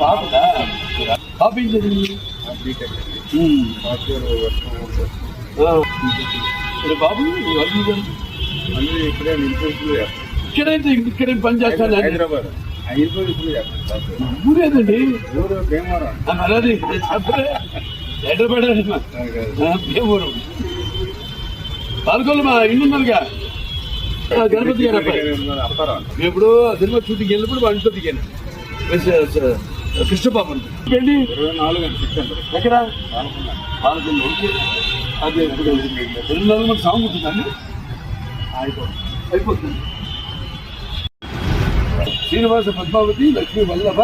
పాపదా? పాప ఏం చదివింది బాబు ఇక్కడే ఇక్కడైతే ఇక్కడే పని చేస్తాను హైదరాబాద్. హైదరాబాద్ ఊరేదండి? అది పడాలి భీమవరం పాల్గొల్లు మా. ఇల్లు ఉన్నదిగా ఆ, గణపతి గారు అబ్బాయి. ఎప్పుడు సినిమా షూటింగ్ వెళ్ళినప్పుడు వాళ్ళతో దిగాను. కృష్ణపాపం వెళ్ళి ఎక్కడ? అదే రెండు నెలల మంది సాంగ్ ఉంటుందండి. అయిపోతుంది. శ్రీనివాస పద్మావతి లక్ష్మీ వల్లభ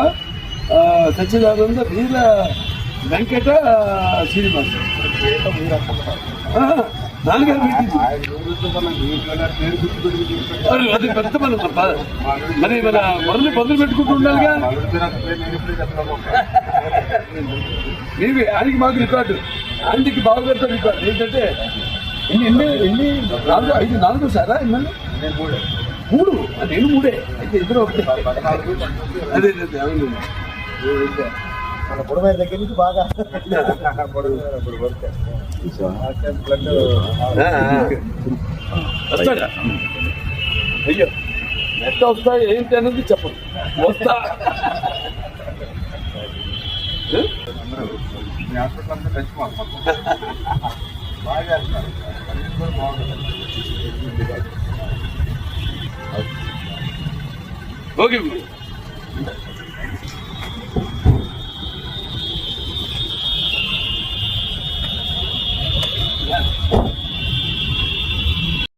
సచ్చిదానంద వీర వెంకట శ్రీనివాస. నాలుగు పెట్టింది అరే, అది పెద్ద మనం మరి మన మొదలు మొదలు పెట్టుకుంటూ ఉండాలిగా మీవి ఆయనకి మాకు రికార్డు. ఆయనకి బాగా పెడతారు రికార్డు. ఏంటంటే ఎన్ని ఎన్ని ఎన్ని నాలుగు ఐదు నాలుగు సారా ఎన్ని మూడు. అది నేను మూడే. అయితే ఇద్దరు ఒకటే. అదే అదే అవును. మన బుడమైన దగ్గర నుంచి బాగా. వస్తాడా అయ్యో ఎంత వస్తా ఏంటి అనేది చెప్పదు వస్తా బాగా బాగుంటుంది ఓకే